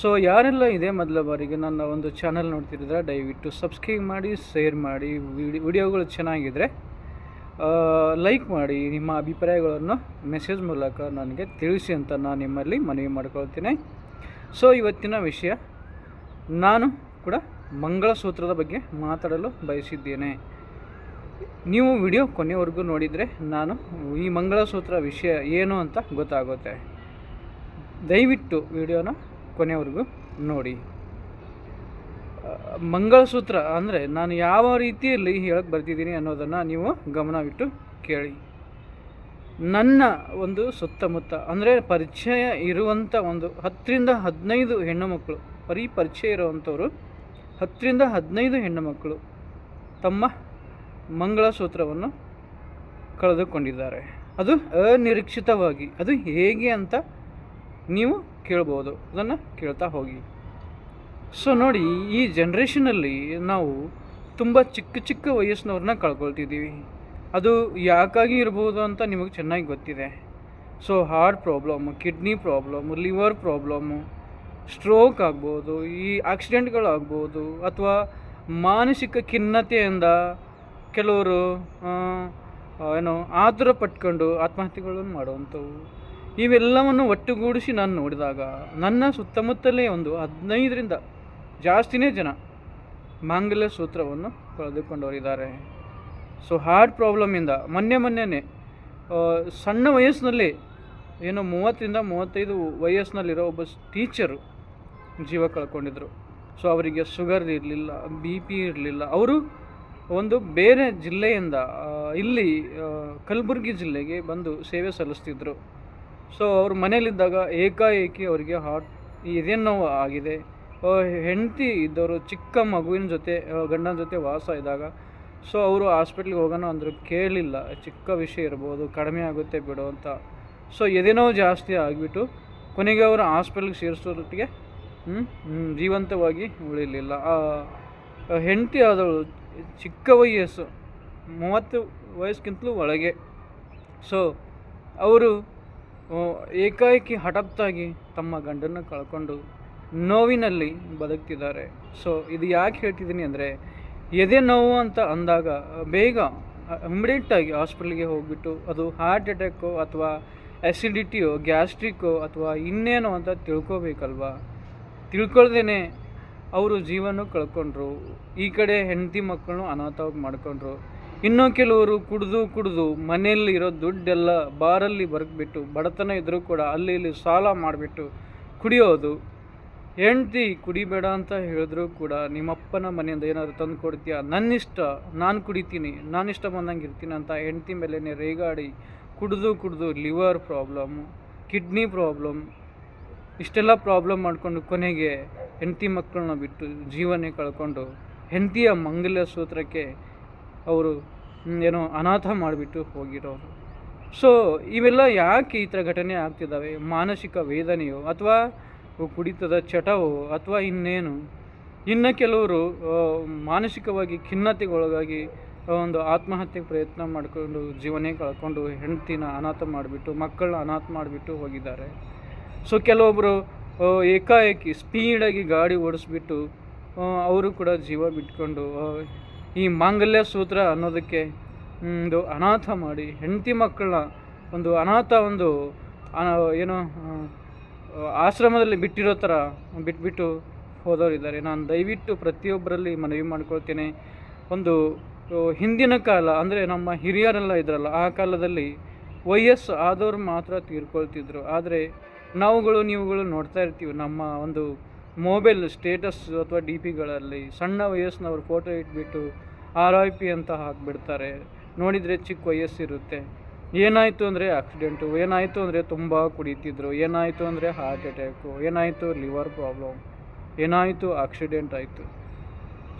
So ಯಾರೆಲ್ಲ ಇದೆ ಮೊದಲ ಬಾರಿಗೆ ನನ್ನ ಒಂದು ಚಾನಲ್ ನೋಡ್ತಿದ್ರೆ ದಯವಿಟ್ಟು ಸಬ್ಸ್ಕ್ರೈಬ್ ಮಾಡಿ ಶೇರ್ ಮಾಡಿ ವಿಡಿ ವಿಡಿಯೋಗಳು ಚೆನ್ನಾಗಿದ್ದರೆ ಲೈಕ್ ಮಾಡಿ, ನಿಮ್ಮ ಅಭಿಪ್ರಾಯಗಳನ್ನು ಮೆಸೇಜ್ ಮೂಲಕ ನನಗೆ ತಿಳಿಸಿ ಅಂತ ನಾನು ನಿಮ್ಮಲ್ಲಿ ಮನವಿ ಮಾಡ್ಕೊಳ್ತೀನಿ. ಸೊ ಇವತ್ತಿನ ವಿಷಯ, ನಾನು ಕೂಡ ಮಂಗಳಸೂತ್ರದ ಬಗ್ಗೆ ಮಾತಾಡಲು ಬಯಸಿದ್ದೇನೆ. ನೀವು ವಿಡಿಯೋ ಕೊನೆವರೆಗೂ ನೋಡಿದರೆ ನಾನು ಈ ಮಂಗಳಸೂತ್ರ ವಿಷಯ ಏನು ಅಂತ ಗೊತ್ತಾಗುತ್ತೆ. ದಯವಿಟ್ಟು ವಿಡಿಯೋನ ಕೊನೆವರೆಗೂ ನೋಡಿ. ಮಂಗಳಸೂತ್ರ ಅಂದರೆ ನಾನು ಯಾವ ರೀತಿಯಲ್ಲಿ ಹೇಳಕ್ಕೆ ಬರ್ತಿದ್ದೀನಿ ಅನ್ನೋದನ್ನು ನೀವು ಗಮನವಿಟ್ಟು ಕೇಳಿ. ನನ್ನ ಒಂದು ಸುತ್ತಮುತ್ತ ಅಂದರೆ ಪರಿಚಯ ಇರುವಂಥ ಒಂದು ಹತ್ತರಿಂದ ಹದಿನೈದು ಹೆಣ್ಣು ಮಕ್ಕಳು ಬರೀ ಪರಿಚಯ ಇರುವಂಥವ್ರು ಹತ್ತರಿಂದ ಹದಿನೈದು ಹೆಣ್ಣು ಮಕ್ಕಳು ತಮ್ಮ ಮಂಗಳಸೂತ್ರವನ್ನು ಕಳೆದುಕೊಂಡಿದ್ದಾರೆ. ಅದು ಅನಿರೀಕ್ಷಿತವಾಗಿ, ಅದು ಹೇಗೆ ಅಂತ ನೀವು ಕೇಳ್ಬೋದು, ಅದನ್ನು ಕೇಳ್ತಾ ಹೋಗಿ. ಸೊ ನೋಡಿ, ಈ ಜನ್ರೇಷನಲ್ಲಿ ನಾವು ತುಂಬ ಚಿಕ್ಕ ಚಿಕ್ಕ ವಯಸ್ಸಿನವ್ರನ್ನ ಕಳ್ಕೊಳ್ತಿದ್ದೀವಿ. ಅದು ಯಾಕಾಗಿ ಇರ್ಬೋದು ಅಂತ ನಿಮಗೆ ಚೆನ್ನಾಗಿ ಗೊತ್ತಿದೆ. So heart problem kidney problem liver problem stroke ಆಗ್ಬೋದು, ಈ ಆಕ್ಸಿಡೆಂಟ್ಗಳಾಗ್ಬೋದು ಅಥವಾ ಮಾನಸಿಕ ಖಿನ್ನತೆಯಿಂದ ಕೆಲವರು ಏನು ಆತುರ ಪಟ್ಕೊಂಡು ಆತ್ಮಹತ್ಯೆಗಳನ್ನು ಮಾಡುವಂಥವು. ಇವೆಲ್ಲವನ್ನು ಒಟ್ಟುಗೂಡಿಸಿ ನಾನು ನೋಡಿದಾಗ ನನ್ನ ಸುತ್ತಮುತ್ತಲೇ ಒಂದು ಹದಿನೈದರಿಂದ ಜಾಸ್ತಿನೇ ಜನ ಮಾಂಗಲ್ಯ ಸೂತ್ರವನ್ನು ಕಳೆದುಕೊಂಡವರಿದ್ದಾರೆ. ಸೊ ಹಾರ್ಟ್ ಪ್ರಾಬ್ಲಮಿಂದ ಮೊನ್ನೆ ಮೊನ್ನೆನೇ ಸಣ್ಣ ವಯಸ್ಸಿನಲ್ಲಿ, ಏನೋ ಮೂವತ್ತರಿಂದ ಮೂವತ್ತೈದು ವಯಸ್ಸಿನಲ್ಲಿರೋ ಒಬ್ಬ ಟೀಚರು ಜೀವ ಕಳ್ಕೊಂಡಿದ್ರು. ಸೊ ಅವರಿಗೆ ಶುಗರ್ ಇರಲಿಲ್ಲ ಬಿ ಪಿ ಇರಲಿಲ್ಲ. ಅವರು ಒಂದು ಬೇರೆ ಜಿಲ್ಲೆಯಿಂದ ಇಲ್ಲಿ ಕಲಬುರಗಿ ಜಿಲ್ಲೆಗೆ ಬಂದು ಸೇವೆ ಸಲ್ಲಿಸ್ತಿದ್ರು. ಸೊ ಅವ್ರ ಮನೇಲಿದ್ದಾಗ ಏಕಾಏಕಿ ಅವರಿಗೆ ಹಾರ್ಟ್ ಇದೇನು ನೋವು ಆಗಿದೆ. ಹೆಂಡತಿ ಇದ್ದವರು, ಚಿಕ್ಕ ಮಗುವಿನ ಜೊತೆ ಗಂಡನ ಜೊತೆ ವಾಸ ಇದ್ದಾಗ ಸೊ ಅವರು ಹಾಸ್ಪಿಟ್ಲಿಗೆ ಹೋಗೋಣ ಅಂದರು ಕೇಳಲಿಲ್ಲ ಚಿಕ್ಕ ವಿಷಯ ಇರ್ಬೋದು, ಕಡಿಮೆ ಆಗುತ್ತೆ ಬಿಡು ಅಂತ. ಸೊ ಎದೆನೋವು ಜಾಸ್ತಿ ಆಗಿಬಿಟ್ಟು ಕೊನೆಗೆ ಅವರು ಹಾಸ್ಪಿಟ್ಲಿಗೆ ಸೇರಿಸೋದೊಟ್ಟಿಗೆ ಜೀವಂತವಾಗಿ ಉಳಿಲಿಲ್ಲ. ಹೆಂಡತಿ ಆದವಳು ಚಿಕ್ಕ ವಯಸ್ಸು, ಮೂವತ್ತು ವಯಸ್ಸಿಗಿಂತಲೂ ಒಳಗೆ. ಸೊ ಅವರು ಏಕಾಏಕಿ ಹಠಾತ್ತಾಗಿ ತಮ್ಮ ಗಂಡನ್ನು ಕಳ್ಕೊಂಡು ನೋವಿನಲ್ಲಿ ಬದುಕ್ತಿದ್ದಾರೆ. ಸೊ ಇದು ಯಾಕೆ ಹೇಳ್ತಿದ್ದೀನಿ ಅಂದರೆ, ಎದೆ ನೋವು ಅಂತ ಅಂದಾಗ, ಬೇಗ ಇಮಿಡಿಯೇಟಾಗಿ ಹಾಸ್ಪಿಟ್ಲಿಗೆ ಹೋಗ್ಬಿಟ್ಟು, ಅದು ಹಾರ್ಟ್ ಅಟ್ಯಾಕೋ ಅಥವಾ ಆ್ಯಸಿಡಿಟಿಯೋ ಗ್ಯಾಸ್ಟ್ರಿಕ್ಕೋ ಅಥವಾ ಇನ್ನೇನೋ ಅಂತ ತಿಳ್ಕೊಬೇಕಲ್ವಾ? ತಿಳ್ಕೊಳ್ದೇನೆ ಅವರು ಜೀವನ ಕಳ್ಕೊಂಡ್ರು. ಈ ಕಡೆ ಹೆಂಡತಿ ಮಕ್ಕಳನ್ನು ಅನಾಥವಾಗಿ ಮಾಡ್ಕೊಂಡ್ರು. ಇನ್ನೂ ಕೆಲವರು ಕುಡಿದು ಕುಡಿದು ಮನೆಯಲ್ಲಿ ಇರೋ ದುಡ್ಡೆಲ್ಲ ಬಾರಲ್ಲಿ ಬರ್ಕ್ಬಿಟ್ಟು ಬಡತನ ಇದ್ದರೂ ಕೂಡ ಅಲ್ಲಿ ಇಲ್ಲಿ ಸಾಲ ಮಾಡಿಬಿಟ್ಟು ಕುಡಿಯೋದು. ಹೆಂಡ್ತಿ ಕುಡಿಬೇಡ ಅಂತ ಹೇಳಿದ್ರೂ ಕೂಡ ನಿಮ್ಮಪ್ಪನ ಮನೆಯಿಂದ ಏನಾದರೂ ತಂದು ಕೊಡ್ತೀಯಾ? ನನ್ನಿಷ್ಟ, ನಾನು ಕುಡಿತೀನಿ ನಾನು ಇಷ್ಟ ಬಂದಂಗೆ ಇರ್ತೀನಿ ಅಂತ ಹೆಂಡ್ತಿ ಮೇಲೇ ರೇಗಾಡಿ ಕುಡಿದು ಕುಡಿದು ಲಿವರ್ ಪ್ರಾಬ್ಲಮ್ಮು ಕಿಡ್ನಿ ಪ್ರಾಬ್ಲಮ್, ಇಷ್ಟೆಲ್ಲ ಪ್ರಾಬ್ಲಮ್ ಮಾಡಿಕೊಂಡು ಕೊನೆಗೆ ಹೆಂಡತಿ ಮಕ್ಕಳನ್ನ ಬಿಟ್ಟು ಜೀವನೇ ಕಳ್ಕೊಂಡು ಹೆಂಡತಿಯ ಮಂಗಲ್ಯ ಸೂತ್ರಕ್ಕೆ ಅವರು ಏನೋ ಅನಾಥ ಮಾಡಿಬಿಟ್ಟು ಹೋಗಿರೋರು. ಸೊ ಇವೆಲ್ಲ ಯಾಕೆ ಈ ಥರ ಘಟನೆ ಆಗ್ತಿದ್ದಾವೆ? ಮಾನಸಿಕ ವೇದನೆಯೋ ಅಥವಾ ಕುಡಿತದ ಚಟವೋ ಅಥವಾ ಇನ್ನೇನು? ಇನ್ನು ಕೆಲವರು ಮಾನಸಿಕವಾಗಿ ಖಿನ್ನತೆಗೊಳಗಾಗಿ ಒಂದು ಆತ್ಮಹತ್ಯೆ ಪ್ರಯತ್ನ ಮಾಡಿಕೊಂಡು ಜೀವನೇ ಕಳ್ಕೊಂಡು ಹೆಂಡತಿನ ಅನಾಥ ಮಾಡಿಬಿಟ್ಟು, ಮಕ್ಕಳನ್ನ ಅನಾಥ ಮಾಡಿಬಿಟ್ಟು ಹೋಗಿದ್ದಾರೆ. ಸೊ ಕೆಲವೊಬ್ಬರು ಏಕಾಏಕಿ ಸ್ಪೀಡಾಗಿ ಗಾಡಿ ಓಡಿಸ್ಬಿಟ್ಟು ಅವರು ಕೂಡ ಜೀವ ಬಿಟ್ಕೊಂಡು ಈ ಮಾಂಗಲ್ಯ ಸೂತ್ರ ಅನ್ನೋದಕ್ಕೆ ಒಂದು ಅನಾಥ ಮಾಡಿ ಹೆಂಡತಿ ಮಕ್ಕಳನ್ನ ಒಂದು ಅನಾಥ ಒಂದು ಏನು ಆಶ್ರಮದಲ್ಲಿ ಬಿಟ್ಟಿರೋ ಥರ ಬಿಟ್ಬಿಟ್ಟು ಹೋದವರಿದ್ದಾರೆ ನಾನು ದಯವಿಟ್ಟು ಪ್ರತಿಯೊಬ್ಬರಲ್ಲಿ ಮನವಿ ಮಾಡ್ಕೊಳ್ತೇನೆ. ಒಂದು ಹಿಂದಿನ ಕಾಲ, ಅಂದರೆ ನಮ್ಮ ಹಿರಿಯರೆಲ್ಲ ಇದ್ರಲ್ಲ, ಆ ಕಾಲದಲ್ಲಿ ವಯಸ್ಸು ಆದವರು ಮಾತ್ರ ತೀರ್ಕೊಳ್ತಿದ್ರು. ಆದರೆ, ನಾವುಗಳು, ನೀವುಗಳು ನೋಡ್ತಾ ಇರ್ತೀವಿ, ನಮ್ಮ ಒಂದು ಮೊಬೈಲ್ ಸ್ಟೇಟಸ್ ಅಥವಾ ಡಿ ಪಿಗಳಲ್ಲಿ ಸಣ್ಣ ವಯಸ್ಸಿನವರು ಫೋಟೋ ಇಟ್ಬಿಟ್ಟು ಆರ್ ಐ ಪಿ ಅಂತ ಹಾಕಿಬಿಡ್ತಾರೆ. ನೋಡಿದರೆ ಚಿಕ್ಕ ವಯಸ್ಸಿರುತ್ತೆ. ಏನಾಯಿತು ಅಂದರೆ ಆಕ್ಸಿಡೆಂಟು, ಏನಾಯಿತು ಅಂದರೆ ತುಂಬ ಕುಡಿತಿದ್ರು, ಏನಾಯಿತು ಅಂದರೆ ಹಾರ್ಟ್ ಅಟ್ಯಾಕು, ಏನಾಯಿತು ಲಿವರ್ ಪ್ರಾಬ್ಲಮ್, ಏನಾಯಿತು ಆಕ್ಸಿಡೆಂಟ್ ಆಯಿತು.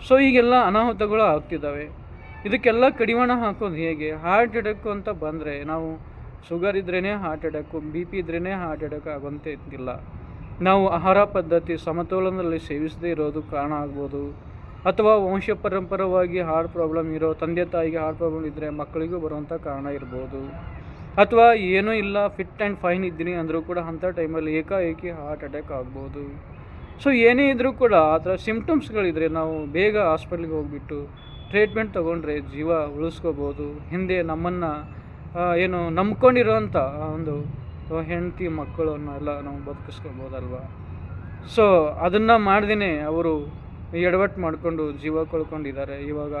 ಸೊ ಈಗೆಲ್ಲ ಅನಾಹುತಗಳು ಆಗ್ತಿದ್ದಾವೆ. ಇದಕ್ಕೆಲ್ಲ ಕಡಿವಾಣ ಹಾಕೋದು ಹೇಗೆ? ಹಾರ್ಟ್ ಅಟ್ಯಾಕು ಅಂತ ಬಂದರೆ ನಾವು ಶುಗರ್ ಇದ್ರೇ ಹಾರ್ಟ್ ಅಟ್ಯಾಕು, ಬಿ ಪಿ ಇದ್ರೇ ಹಾರ್ಟ್ ಅಟ್ಯಾಕ್ ಆಗುವಂತೆ ಇದ್ದಿಲ್ಲ. ನಾವು ಆಹಾರ ಪದ್ಧತಿ ಸಮತೋಲನದಲ್ಲಿ ಸೇವಿಸದೇ ಇರೋದು ಕಾರಣ ಆಗ್ಬೋದು. ಅಥವಾ ವಂಶ ಪರಂಪರವಾಗಿ ಹಾರ್ಟ್ ಪ್ರಾಬ್ಲಮ್ ಇರೋ ತಂದೆ ತಾಯಿಗೆ ಹಾರ್ಟ್ ಪ್ರಾಬ್ಲಮ್ ಇದ್ದರೆ ಮಕ್ಕಳಿಗೂ ಬರುವಂಥ ಕಾರಣ ಇರ್ಬೋದು. ಅಥವಾ ಏನೂ ಇಲ್ಲ ಫಿಟ್ ಆ್ಯಂಡ್ ಫೈನ್ ಇದ್ದೀನಿ ಅಂದರೂ ಕೂಡ ಅಂಥ ಟೈಮಲ್ಲಿ ಏಕಾಏಕಿ ಹಾರ್ಟ್ ಅಟ್ಯಾಕ್ ಆಗ್ಬೋದು. ಸೊ ಏನೇ ಇದ್ದರೂ ಕೂಡ ಆ ಥರ ಸಿಮ್ಟಮ್ಸ್ಗಳಿದ್ರೆ ನಾವು ಬೇಗ ಹಾಸ್ಪಿಟ್ಲಿಗೆ ಹೋಗಿಬಿಟ್ಟು ಟ್ರೀಟ್ಮೆಂಟ್ ತೊಗೊಂಡ್ರೆ ಜೀವ ಉಳಿಸ್ಕೋಬೋದು. ಹಿಂದೆ ನಮ್ಮನ್ನು ಏನು ನಂಬ್ಕೊಂಡಿರೋಂಥ ಆ ಒಂದು ಹೆಂಡತಿ ಮಕ್ಕಳನ್ನೆಲ್ಲ ನಾವು ಬದುಕಿಸ್ಕೊಬೋದಲ್ವ? ಸೊ ಅದನ್ನು ಮಾಡ್ದೇ ಅವರು ಎಡವಟ್ಟು ಮಾಡಿಕೊಂಡು ಜೀವ ಕಳ್ಕೊಂಡಿದ್ದಾರೆ. ಇವಾಗ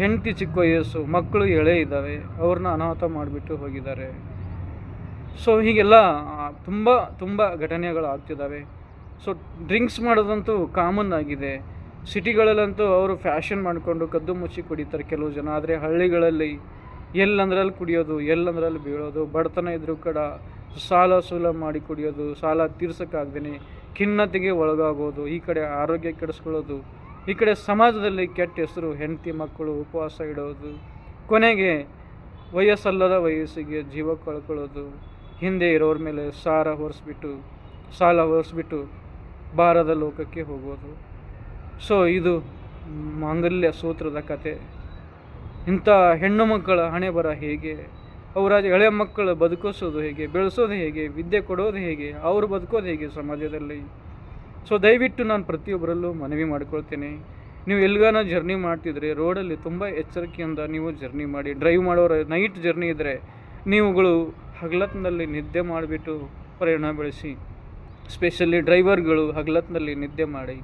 ಹೆಂಡತಿ ಚಿಕ್ಕ ವಯಸ್ಸು, ಮಕ್ಕಳು ಎಳೆ ಇದ್ದಾವೆ, ಅವ್ರನ್ನ ಅನಾಹುತ ಮಾಡಿಬಿಟ್ಟು ಹೋಗಿದ್ದಾರೆ. ಸೊ ಹೀಗೆಲ್ಲ ತುಂಬ ತುಂಬ ಘಟನೆಗಳು ಆಗ್ತಿದ್ದಾವೆ. ಸೊ ಡ್ರಿಂಕ್ಸ್ ಮಾಡೋದಂತೂ ಕಾಮನ್ ಆಗಿದೆ. ಸಿಟಿಗಳಲ್ಲಂತೂ ಅವರು ಫ್ಯಾಷನ್ ಮಾಡಿಕೊಂಡು ಕದ್ದು ಮುಚ್ಚಿ ಕುಡಿತಾರೆ ಕೆಲವು ಜನ. ಆದರೆ ಹಳ್ಳಿಗಳಲ್ಲಿ ಎಲ್ಲಂದ್ರಲ್ಲಿ ಕುಡಿಯೋದು, ಎಲ್ಲಂದ್ರಲ್ಲಿ ಬೀಳೋದು, ಬಡತನ ಇದ್ರೂ ಕೂಡ ಸಾಲ ಸೂಲ ಮಾಡಿ ಕುಡಿಯೋದು, ಸಾಲ ತೀರ್ಸೋಕ್ಕಾಗ್ದೇನೆ ಖಿನ್ನತೆಗೆ ಒಳಗಾಗೋದು, ಈ ಕಡೆ ಆರೋಗ್ಯ ಕೆಡಿಸ್ಕೊಳ್ಳೋದು, ಈ ಕಡೆ ಸಮಾಜದಲ್ಲಿ ಕೆಟ್ಟ ಹೆಸರು, ಹೆಂಡತಿ ಮಕ್ಕಳು ಉಪವಾಸ ಇಡೋದು, ಕೊನೆಗೆ ವಯಸ್ಸಲ್ಲದ ವಯಸ್ಸಿಗೆ ಜೀವ ಕಳ್ಕೊಳ್ಳೋದು, ಹಿಂದೆ ಇರೋರ ಮೇಲೆ ಸಾರ ಹೊರಿಸ್ಬಿಟ್ಟು, ಸಾಲ ಹೊರಿಸ್ಬಿಟ್ಟು ಬಾರದ ಲೋಕಕ್ಕೆ ಹೋಗೋದು. ಸೊ ಇದು ಮಾಂಗಲ್ಯ ಸೂತ್ರದ ಕತೆ. ಇಂಥ ಹೆಣ್ಣು ಮಕ್ಕಳ ಹಣೆ ಬರ ಹೇಗೆ? ಅವರ ಎಳೆ ಮಕ್ಕಳು ಬದುಕಿಸೋದು ಹೇಗೆ, ಬೆಳೆಸೋದು ಹೇಗೆ, ವಿದ್ಯೆ ಕೊಡೋದು ಹೇಗೆ, ಅವರು ಬದುಕೋದು ಹೇಗೆ ಸಮಾಜದಲ್ಲಿ? ಸೊ ದಯವಿಟ್ಟು ನಾನು ಪ್ರತಿಯೊಬ್ಬರಲ್ಲೂ ಮನವಿ ಮಾಡ್ಕೊಳ್ತೇನೆ. ನೀವು ಎಲ್ಲಿಗಾನ ಜರ್ನಿ ಮಾಡ್ತಿದ್ರೆ ರೋಡಲ್ಲಿ ತುಂಬ ಎಚ್ಚರಿಕೆಯಿಂದ ನೀವು ಜರ್ನಿ ಮಾಡಿ ಡ್ರೈವ್ ಮಾಡೋರ ನೈಟ್ ಜರ್ನಿ ಇದ್ದರೆ ನೀವುಗಳು ಹಗಲತ್ನಲ್ಲಿ ನಿದ್ದೆ ಮಾಡಿಬಿಟ್ಟು ಪ್ರಯಾಣ ಬೆಳೆಸಿ ಸ್ಪೆಷಲಿ ಡ್ರೈವರ್ಗಳು ಹಗಲತ್ನಲ್ಲಿ ನಿದ್ದೆ ಮಾಡಿ.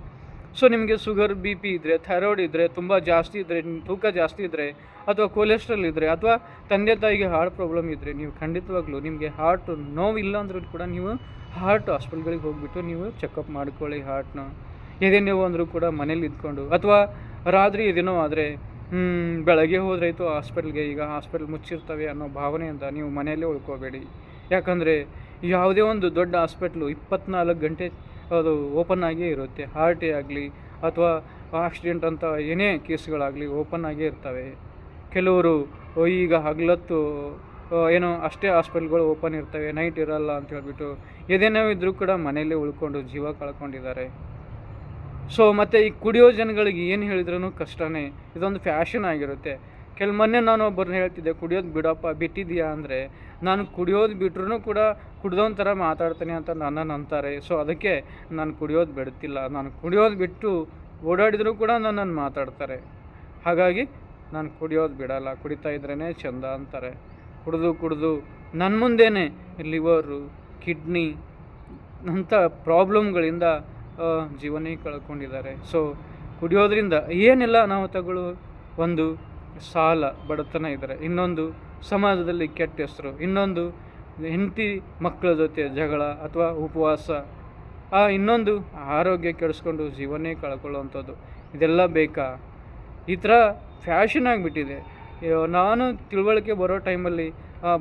ಸೊ ನಿಮಗೆ ಶುಗರ್ ಬಿ ಪಿ ಇದ್ದರೆ ಥೈರಾಯ್ಡ್ ಇದ್ದರೆ ತುಂಬ ಜಾಸ್ತಿ ಇದ್ದರೆ ತೂಕ ಜಾಸ್ತಿ ಇದ್ದರೆ ಅಥವಾ ಕೊಲೆಸ್ಟ್ರಾಲ್ ಇದ್ದರೆ ಅಥವಾ ತಂದೆ ತಾಯಿಗೆ ಹಾರ್ಟ್ ಪ್ರಾಬ್ಲಮ್ ಇದ್ದರೆ ನೀವು ಖಂಡಿತವಾಗ್ಲೂ ನಿಮಗೆ ಹಾರ್ಟ್ ನೋವಿಲ್ಲ ಅಂದ್ರೂ ಕೂಡ ನೀವು ಹಾರ್ಟ್ ಹಾಸ್ಪಿಟ್ಲ್ಗಳಿಗೆ ಹೋಗಿಬಿಟ್ಟು ನೀವು ಚೆಕಪ್ ಮಾಡ್ಕೊಳ್ಳಿ ಹಾರ್ಟ್ನ ಎದೆ ನೋವು ಅಂದರೂ ಕೂಡ ಮನೇಲಿ ಇದ್ಕೊಂಡು, ಅಥವಾ ರಾತ್ರಿ ಇದೇನೋ ಆದರೆ ಬೆಳಗ್ಗೆ ಹೋದ್ರಾಯ್ತು ಹಾಸ್ಪಿಟ್ಲ್ಗೆ ಈಗ ಹಾಸ್ಪಿಟ್ಲ್ ಮುಚ್ಚಿರ್ತವೆ ಅನ್ನೋ ಭಾವನೆಯಿಂದ ನೀವು ಮನೆಯಲ್ಲೇ ಉಳ್ಕೋಬೇಡಿ. ಯಾಕಂದರೆ ಯಾವುದೇ ಒಂದು ದೊಡ್ಡ ಹಾಸ್ಪಿಟ್ಲು ಇಪ್ಪತ್ನಾಲ್ಕು ಗಂಟೆ ಅದು ಓಪನ್ ಆಗಿಯೇ ಇರುತ್ತೆ. ಹಾರ್ಟಿ ಆಗಲಿ ಅಥವಾ ಆಕ್ಸಿಡೆಂಟ್ ಅಂತ ಏನೇ ಕೇಸ್ಗಳಾಗಲಿ ಓಪನ್ ಆಗೇ ಇರ್ತವೆ. ಕೆಲವರು ಈಗ ಹಗಲತ್ತು ಏನೋ ಅಷ್ಟೇ ಹಾಸ್ಪಿಟ್ಲ್ಗಳು ಓಪನ್ ಇರ್ತವೆ ನೈಟ್ ಇರಲ್ಲ ಅಂತ ಹೇಳ್ಬಿಟ್ಟು ಏನೇನೋ ಇದ್ದರೂ ಕೂಡ ಮನೆಯಲ್ಲೇ ಉಳ್ಕೊಂಡು ಜೀವ ಕಳ್ಕೊಂಡಿದ್ದಾರೆ. ಸೊ ಮತ್ತು ಈ ಕುಡಿಯೋ ಜನಗಳಿಗೆ ಏನು ಹೇಳಿದ್ರೂ ಕಷ್ಟನೇ. ಇದೊಂದು ಫ್ಯಾಷನ್ ಆಗಿರುತ್ತೆ. ಕೆಲ, ಮೊನ್ನೆ ನಾನು ಒಬ್ಬರನ್ನ ಹೇಳ್ತಿದ್ದೆ, ಕುಡಿಯೋದು ಬಿಡಪ್ಪ ಬಿಟ್ಟಿದೆಯಾ ಅಂದರೆ, ನಾನು ಕುಡಿಯೋದು ಬಿಟ್ರೂ ಕೂಡ ಕುಡ್ದೋನ್ ಮಾತಾಡ್ತೇನೆ ಅಂತ ನನ್ನನ್ನು ಅಂತಾರೆ ಸೊ ಅದಕ್ಕೆ ನಾನು ಕುಡಿಯೋದು ಬಿಡ್ತಿಲ್ಲ. ನಾನು ಕುಡಿಯೋದು ಬಿಟ್ಟು ಓಡಾಡಿದರೂ ಕೂಡ ನನ್ನನ್ನು ಮಾತಾಡ್ತಾರೆ. ಹಾಗಾಗಿ ನಾನು ಕುಡಿಯೋದು ಬಿಡಲ್ಲ. ಕುಡಿತಾ ಇದ್ರೇ ಚೆಂದ ಅಂತಾರೆ. ಕುಡಿದು ಕುಡಿದು ನನ್ನ ಮುಂದೆನೇ ಲಿವರು, ಕಿಡ್ನಿ ಅಂಥ ಪ್ರಾಬ್ಲಮ್ಗಳಿಂದ ಜೀವನೇ ಕಳ್ಕೊಂಡಿದ್ದಾರೆ. ಸೊ ಕುಡಿಯೋದ್ರಿಂದ ಏನೆಲ್ಲ ಅನಾಹುತಗಳು ಒಂದು ಸಾಲ ಬಡತನ ಇದ್ದಾರೆ. ಇನ್ನೊಂದು ಸಮಾಜದಲ್ಲಿ ಕೆಟ್ಟ ಹೆಸರು, ಇನ್ನೊಂದು ಹೆಂಡತಿ ಮಕ್ಕಳ ಜೊತೆ ಜಗಳ ಅಥವಾ ಉಪವಾಸ, ಆ ಇನ್ನೊಂದು ಆರೋಗ್ಯ ಕೆಡಿಸ್ಕೊಂಡು ಜೀವನೇ ಕಳ್ಕೊಳ್ಳುವಂಥದ್ದು. ಇದೆಲ್ಲ ಬೇಕಾ? ಈ ಥರ ಫ್ಯಾಷನ್ ಆಗಿಬಿಟ್ಟಿದೆ. ನಾನು ತಿಳುವಳಿಕೆ ಬರೋ ಟೈಮಲ್ಲಿ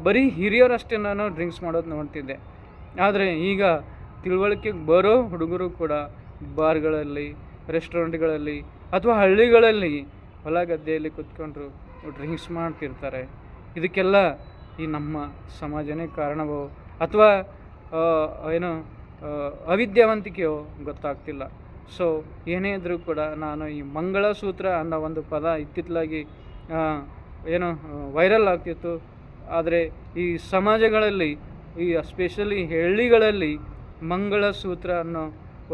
ಬರೀ ಹಿರಿಯರಷ್ಟೇ ನಾನು ಡ್ರಿಂಕ್ಸ್ ಮಾಡೋದು ನೋಡ್ತಿದ್ದೆ. ಆದರೆ ಈಗ ತಿಳುವಳಿಕೆಗೆ ಬರೋ ಹುಡುಗರು ಕೂಡ ಬಾರ್ಗಳಲ್ಲಿ, ರೆಸ್ಟೋರೆಂಟ್ಗಳಲ್ಲಿ ಅಥವಾ ಹಳ್ಳಿಗಳಲ್ಲಿ ಹೊಲ ಗದ್ದೆಯಲ್ಲಿ ಕುತ್ಕೊಂಡ್ರು ಡ್ರಿಂಕ್ಸ್ ಮಾಡ್ತಿರ್ತಾರೆ. ಇದಕ್ಕೆಲ್ಲ ಈ ನಮ್ಮ ಸಮಾಜನೇ ಕಾರಣವೋ ಅಥವಾ ಏನು ಅವಿದ್ಯಾವಂತಿಕೆಯೋ ಗೊತ್ತಾಗ್ತಿಲ್ಲ. ಸೊ, ಏನೇ ಇದ್ದರೂ ಕೂಡ ನಾನು ಈ ಮಂಗಳಸೂತ್ರ ಅನ್ನೋ ಒಂದು ಪದ ಇತ್ತಿತ್ತಲಾಗಿ ಏನು, ವೈರಲ್ ಆಗ್ತಿತ್ತು. ಆದರೆ ಈ ಸಮಾಜಗಳಲ್ಲಿ, ಈ ಸ್ಪೆಷಲಿ ಹಳ್ಳಿಗಳಲ್ಲಿ ಮಂಗಳಸೂತ್ರ ಅನ್ನೋ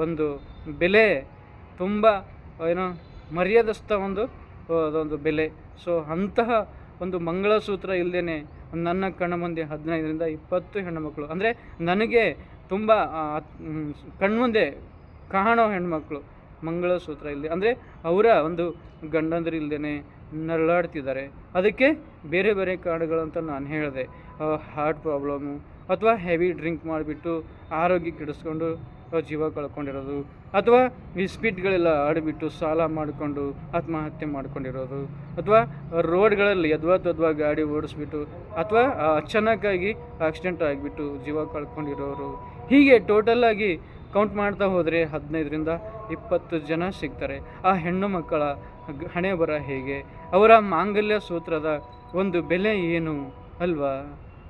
ಒಂದು ಬೆಲೆ ತುಂಬ, ಏನೋ, ಮರ್ಯಾದಸ್ಥ ಒಂದು ಅದೊಂದು ಬೆಲೆ. ಸೊ ಅಂತಹ ಒಂದು ಮಂಗಳಸೂತ್ರ ಇಲ್ಲದೇ ನನ್ನ ಕಣ್ಣ ಮುಂದೆ ಹದಿನೈದರಿಂದ ಇಪ್ಪತ್ತು ಹೆಣ್ಣುಮಕ್ಕಳು ಅಂದರೆ ನನಗೆ ತುಂಬ ಕಣ್ಮುಂದೆ ಕಾಣೋ ಹೆಣ್ಮಕ್ಳು ಮಂಗಳಸೂತ್ರ ಇಲ್ಲದೆ ಅಂದರೆ ಅವರ ಒಂದು ಗಂಡಂದ್ರು ಇಲ್ಲದೇ ನರಳಾಡ್ತಿದ್ದಾರೆ. ಅದಕ್ಕೆ ಬೇರೆ ಬೇರೆ ಕಾರಣಗಳಂತ ನಾನು ಹೇಳಿದೆ. ಹಾರ್ಟ್ ಪ್ರಾಬ್ಲಮ್ಮು ಅಥವಾ ಹೆವಿ ಡ್ರಿಂಕ್ ಮಾಡಿಬಿಟ್ಟು ಆರೋಗ್ಯ ಕೆಡಿಸ್ಕೊಂಡು ಜೀವ ಕಳ್ಕೊಂಡಿರೋದು, ಅಥವಾ ಈ ಸ್ಪೀಡ್ಗಳೆಲ್ಲ ಆಡಿಬಿಟ್ಟು ಸಾಲ ಮಾಡಿಕೊಂಡು ಆತ್ಮಹತ್ಯೆ ಮಾಡ್ಕೊಂಡಿರೋದು, ಅಥವಾ ರೋಡ್ಗಳಲ್ಲಿ ಯದ್ವಾ ತದ್ವಾ ಗಾಡಿ ಓಡಿಸ್ಬಿಟ್ಟು, ಅಥವಾ ಅಚಾನಕ್ಕಾಗಿ ಆಕ್ಸಿಡೆಂಟ್ ಆಗಿಬಿಟ್ಟು ಜೀವ ಕಳ್ಕೊಂಡಿರೋರು. ಹೀಗೆ ಟೋಟಲಾಗಿ ಕೌಂಟ್ ಮಾಡ್ತಾ ಹೋದರೆ ಹದಿನೈದರಿಂದ ಇಪ್ಪತ್ತು ಜನ ಸಿಗ್ತಾರೆ. ಆ ಹೆಣ್ಣು ಮಕ್ಕಳ ಹಣೆ ಬರ ಹೇಗೆ? ಅವರ ಮಾಂಗಲ್ಯ ಸೂತ್ರದ ಒಂದು ಬೆಲೆ ಏನು ಅಲ್ವಾ?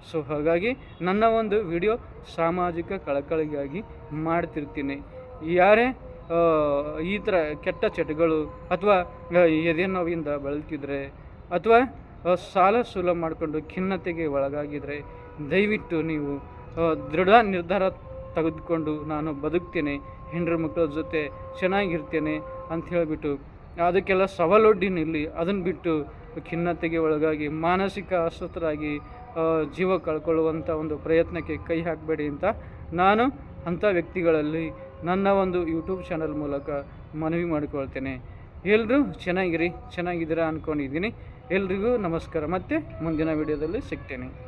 ಸೊ ಹಾಗಾಗಿ ನನ್ನ ಒಂದು ವಿಡಿಯೋ ಸಾಮಾಜಿಕ ಕಳಕಳಿಗಾಗಿ ಮಾಡ್ತಿರ್ತೀನಿ. ಯಾರೇ ಈ ಥರ ಕೆಟ್ಟ ಚಟಗಳು ಅಥವಾ ಎದೆ ನೋವಿಂದ ಬಳಲ್ತಿದ್ರೆ ಅಥವಾ ಸಾಲ ಸೂಲ ಮಾಡಿಕೊಂಡು ಖಿನ್ನತೆಗೆ ಒಳಗಾಗಿದರೆ ದಯವಿಟ್ಟು ನೀವು ದೃಢ ನಿರ್ಧಾರ ತೆಗೆದುಕೊಂಡು ನಾನು ಬದುಕ್ತೇನೆ. ಹೆಂಡ್ರ ಮಕ್ಕಳ ಜೊತೆ ಚೆನ್ನಾಗಿರ್ತೇನೆ ಅಂತ ಹೇಳಿಬಿಟ್ಟು ಅದಕ್ಕೆಲ್ಲ ಸವಾಲೊಡ್ಡಿ ನಿಲ್ಲಿ. ಅದನ್ನು ಬಿಟ್ಟು ಖಿನ್ನತೆಗೆ ಒಳಗಾಗಿ ಮಾನಸಿಕ ಅಸ್ವಸ್ಥರಾಗಿ ಜೀವ ಕಳ್ಕೊಳ್ಳುವಂಥ ಒಂದು ಪ್ರಯತ್ನಕ್ಕೆ ಕೈ ಹಾಕಬೇಡಿ ಅಂತ ನಾನು ಅಂಥ ವ್ಯಕ್ತಿಗಳಲ್ಲಿ ನನ್ನ ಒಂದು ಯೂಟ್ಯೂಬ್ ಚಾನಲ್ ಮೂಲಕ ಮನವಿ ಮಾಡಿಕೊಳ್ತೇನೆ. ಎಲ್ಲರೂ ಚೆನ್ನಾಗಿರಿ, ಚೆನ್ನಾಗಿದ್ದೀರಾ ಅಂದ್ಕೊಂಡಿದ್ದೀನಿ ಎಲ್ರಿಗೂ ನಮಸ್ಕಾರ. ಮತ್ತು ಮುಂದಿನ ವಿಡಿಯೋದಲ್ಲಿ ಸಿಗ್ತೇನೆ.